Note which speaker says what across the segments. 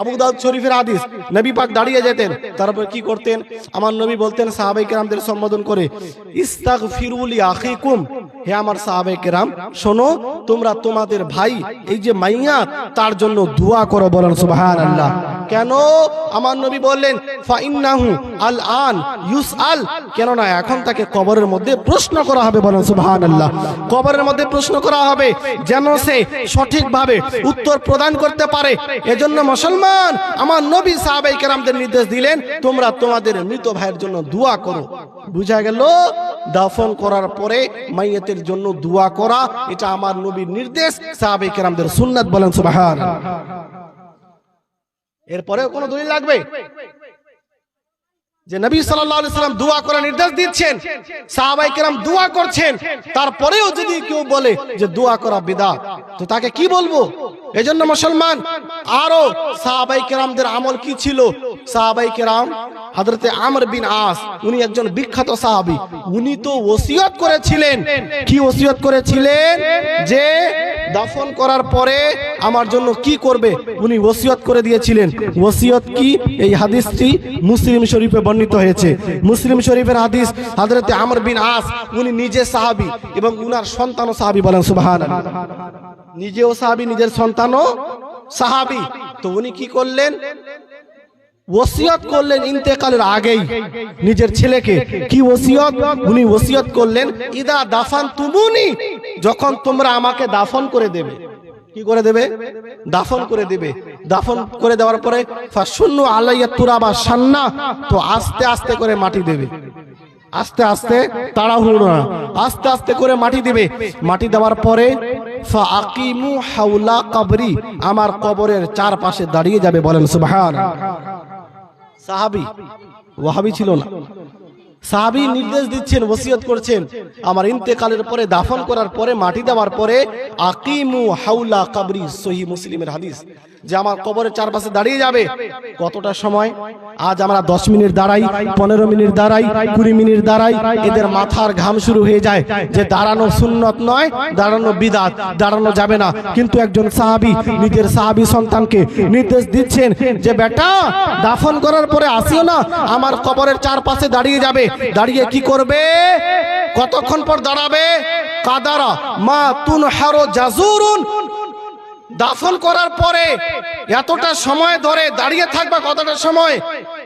Speaker 1: আবু দাউদ শরীফের আদিস নবী পাক দাঁড়িয়ে যেতেন, তারপর কি করতেন? আমার নবী বলতেন সাহাবাই কেরামদের সম্বোধন করে ইস্তাক ফিরুলি আখিকুম হে আমার সাহাবাই কেরাম, শোনো, তোমরা তোমাদের ভাই, এই যে মাইয়া তার জন্য দোয়া করো বলেন সুবাহ আল্লাহ কেন? আমার নবী বললেন, ফাইন্নাহু আল আন ইউস আল কেননা এখন তাকে কবরের মধ্যে প্রশ্ন করা হবে বলেন সুবহান আল্লাহ কবরের মধ্যে প্রশ্ন করা হবে যেন সে সঠিকভাবে উত্তর প্রদান করতে পারে। এজন্য মুসলমান, আমার নবী সাহাবাই কেরামদের নির্দেশ দিলেন, তোমরা তোমাদের মৃত ভাইয়ের জন্য দোয়া করো। বুঝা গেল, দাফন করার পরে মাইয়াতের জন্য দোয়া করা, এটা আমার নবীর নির্দেশ, সাহাবাই কেরামদের সুন্নাত বলেন সুবহান এরপরে কোনো দলিল লাগবে? যে নবী সাল্লাম দোয়া করার নির্দেশ দিচ্ছেন, সাহাবাই কেরাম দোয়া করছেন, তারপরেও যদি কেউ বলে যে দোয়া করা বিদা তো তাকে কি বলব? এজন্য মুসলমান, আরও সাহাবাই কেরামদের আমল কি ছিল? সাহাবাই কেরাম, হযরতে আমর বিন আস, উনি একজন বিখ্যাত সাহাবী, উনি তো ওসিয়ত করেছিলেন। কি ওসিয়ত করেছিলেন? যে দাফন করার পরে আমার জন্য কি করবে? উনি ওসিয়ত করে দিয়েছিলেন। ওসিয়ত কি? এই হাদিসটি মুসলিম শরীফে বর্ণিত হয়েছে। মুসলিম শরীফের হাদিস হাজরতে আমর বিন আস, উনি নিজে সাহাবি এবং উনার সন্তানও সাহাবি বলেন সুবাহ নিজেও সাহাবি, নিজের সন্তানও সাহাবি। তো উনি কি করলেন? ওসিয়ত করলেন ইন্তেকালের আগেই নিজের ছেলেকে। কি ওসিয়ত? উনি ওসিয়ত করলেন, ইদা দাফান তুমুনি যখন তোমরা আমাকে দাফন করে দেবে। কি করে দেবে? দাফন করে দেবে। দাফন করে দেওয়ার পরে ফাশুন্নু আলাইয়া তুরাবা সান্না তো আস্তে আস্তে করে মাটি দেবে। আস্তে আস্তে তাড়াহুড়ো না। আস্তে আস্তে করে মাটি দিবে। মাটি দেওয়ার পরে হাউলা কবরি আমার কবরের চারপাশে দাঁড়িয়ে যাবে বলেন সুবহান সাহাবি। ওয়াহাবি ছিল না। সাহাবি নির্দেশ দিচ্ছেন, ওসিয়ত করছেন, আমার ইন্তেকালের পরে, দাফন করার পরে, মাটি দেওয়ার পরে, আকিমু হাউলা কাবরি সহি মুসলিমের হাদিস। যে আমার কবরের চারপাশে দাঁড়িয়ে যাবে। কতটা সময়? আজ আমরা দশ মিনিট দাঁড়াই পনেরো মিনিট দাঁড়াই কুড়ি মিনিট দাঁড়াই। এদের মাথার ঘাম শুরু হয়ে যায় যে দাঁড়ানো সুন্নত নয় দাঁড়ানো বিদাত দাঁড়ানো যাবে না। কিন্তু একজন সাহাবি নিজের সাহাবি সন্তানকে নির্দেশ দিচ্ছেন যে বেটা দাফন করার পরে আসিও না আমার কবরের চারপাশে দাঁড়িয়ে যাবে। দাঁড়িয়ে কি করবে? কতক্ষণ পর দাঁড়াবে? কাদারা মা তুন হারো জাজুরুন দাফন করার পরে এতটা সময় ধরে দাঁড়িয়ে থাকবা কতটা সময়?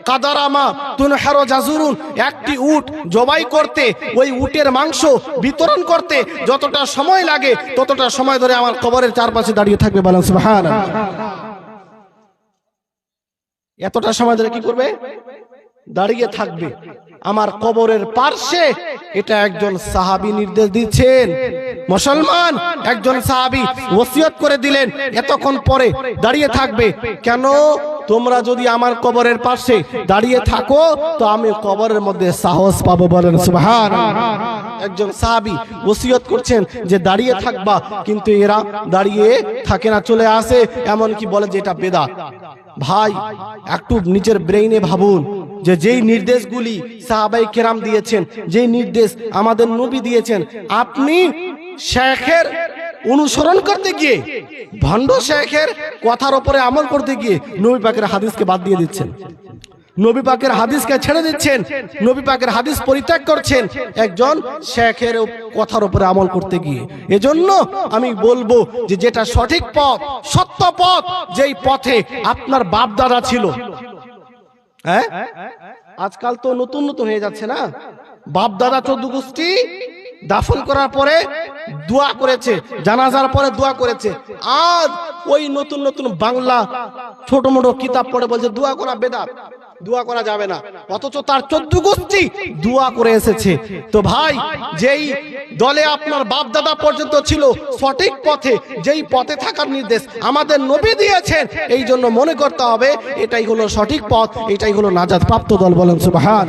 Speaker 1: কাদারামা তুন হারো জাজুরুন, একটি উট জবাই করতে, ওই উটের মাংস বিতরণ করতে যতটা সময় লাগে ততটা সময় ধরে আমার কবরের চারপাশে দাঁড়িয়ে থাকবে বলেন, সুবহানাল্লাহ। এতটা সময় ধরে কি করবে? দাঁড়িয়ে থাকবে। আমার কবরের পার্শ্বে এটা একজন সাহাবী নির্দেশ দিচ্ছেন। মুসলমান, একজন সাহাবী ওসিয়ত করে দিলেন, এতক্ষণ পরে দাঁড়িয়ে থাকবে। কেন? তোমরা যদি আমার কবরের পাশে দাঁড়িয়ে থাকো, তো আমি কবরের মধ্যে সাহস পাবো বলেন সুবহান একজন সাহাবী ওসিয়ত করছেন যে দাঁড়িয়ে থাকবা, কিন্তু এরা দাঁড়িয়ে থাকে না, চলে আসে এমন কি বলে যে এটা বেদাত। ভাই, একটু নিজের ব্রেইনে ভাবুন যে যেই নির্দেশগুলি সাহাবাই কেরাম দিয়েছেন, যেই নির্দেশ আমাদের নবী দিয়েছেন, আপনি শেখের অনুসরণ করতে গিয়ে, ভণ্ড শেখের কথার ওপরে আমল করতে গিয়ে নবী পাকের হাদিসকে বাদ দিয়ে দিচ্ছেন। নবী পাকের হাদিসকে ছেড়ে দিচ্ছেন, নবী পাকের হাদিস পরিত্যাগ করছেন একজন শেখের কথার উপরে আমল করতে গিয়ে। এজন্য আমি বলব যে যেটা সঠিক পথ, সত্য পথ, যেই পথে আপনার বাপ দাদা ছিল হ্যাঁ? আজকাল তো নতুন নতুন হয়ে যাচ্ছে না। বাপ দাদা চোদ্দ গোষ্ঠী দাফন করার পরে দোয়া করেছে, জানাজার পরে দোয়া করেছে। আজ ওই নতুন নতুন বাংলা ছোট মোটো কিতাব পড়ে বলছে, দোয়া করা বেদাত। দোয়া করা যাবে না। অথচ তার চোদ্দ গোষ্ঠী দোয়া করে এসেছে। তো ভাই, যেই দলে আপনার বাপদাদা পর্যন্ত ছিল, সঠিক পথে, যেই পথে থাকার নির্দেশ আমাদের নবী দিয়েছেন, এই জন্য মনে করতে হবে, এটাই হলো সঠিক পথ, এটাই হলো নাজাদ প্রাপ্ত দল বলেন সুবহান